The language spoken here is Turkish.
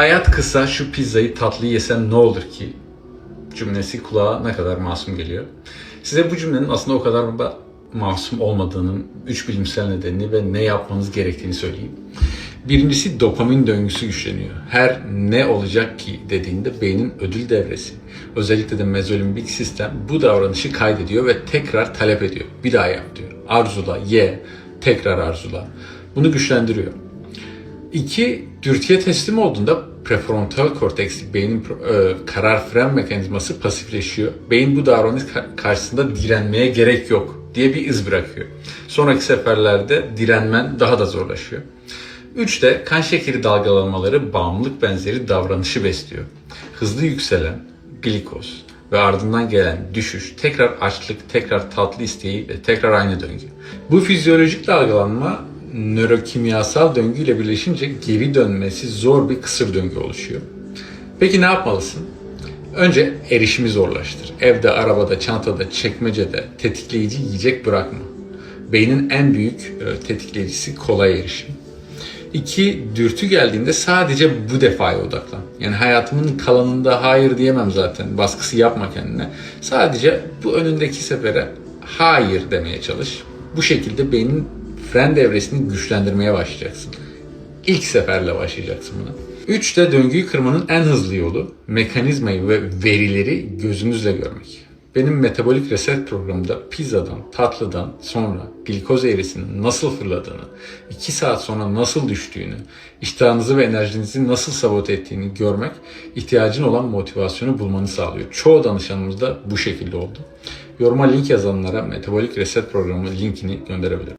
Hayat kısa şu pizzayı tatlı yesem ne olur ki? Cümlesi kulağa ne kadar masum geliyor. Size bu cümlenin aslında o kadar da masum olmadığının üç bilimsel nedenini ve ne yapmanız gerektiğini söyleyeyim. Birincisi dopamin döngüsü güçleniyor. Her ne olacak ki dediğinde beynin ödül devresi, özellikle de mezolimbik sistem bu davranışı kaydediyor ve tekrar talep ediyor. Bir daha yap diyor. Arzula, ye, tekrar arzula. Bunu güçlendiriyor. İki, dürtüye teslim olduğunda prefrontal korteks, beynin e, karar fren mekanizması pasifleşiyor. Beyin bu davranış ka- karşısında direnmeye gerek yok diye bir iz bırakıyor. Sonraki seferlerde direnmen daha da zorlaşıyor. Üç de kan şekeri dalgalanmaları bağımlılık benzeri davranışı besliyor. Hızlı yükselen glikoz ve ardından gelen düşüş, tekrar açlık, tekrar tatlı isteği ve tekrar aynı döngü. Bu fizyolojik dalgalanma nörokimyasal döngüyle birleşince geri dönmesi zor bir kısır döngü oluşuyor. Peki ne yapmalısın? Önce erişimi zorlaştır. Evde, arabada, çantada, çekmecede tetikleyici yiyecek bırakma. Beynin en büyük e, tetikleyicisi kolay erişim. İki, dürtü geldiğinde sadece bu defaya odaklan. Yani hayatımın kalanında hayır diyemem zaten. Baskısı yapma kendine. Sadece bu önündeki sefere hayır demeye çalış. Bu şekilde beynin fren devresini güçlendirmeye başlayacaksın. İlk seferle başlayacaksın buna. Üç de döngüyü kırmanın en hızlı yolu mekanizmayı ve verileri gözünüzle görmek. Benim metabolik reset programımda pizzadan, tatlıdan sonra glikoz eğrisinin nasıl fırladığını, 2 saat sonra nasıl düştüğünü, iştahınızı ve enerjinizi nasıl sabote ettiğini görmek ihtiyacın olan motivasyonu bulmanı sağlıyor. Çoğu danışanımız da bu şekilde oldu. Yoruma link yazanlara metabolik reset programı linkini gönderebilirim.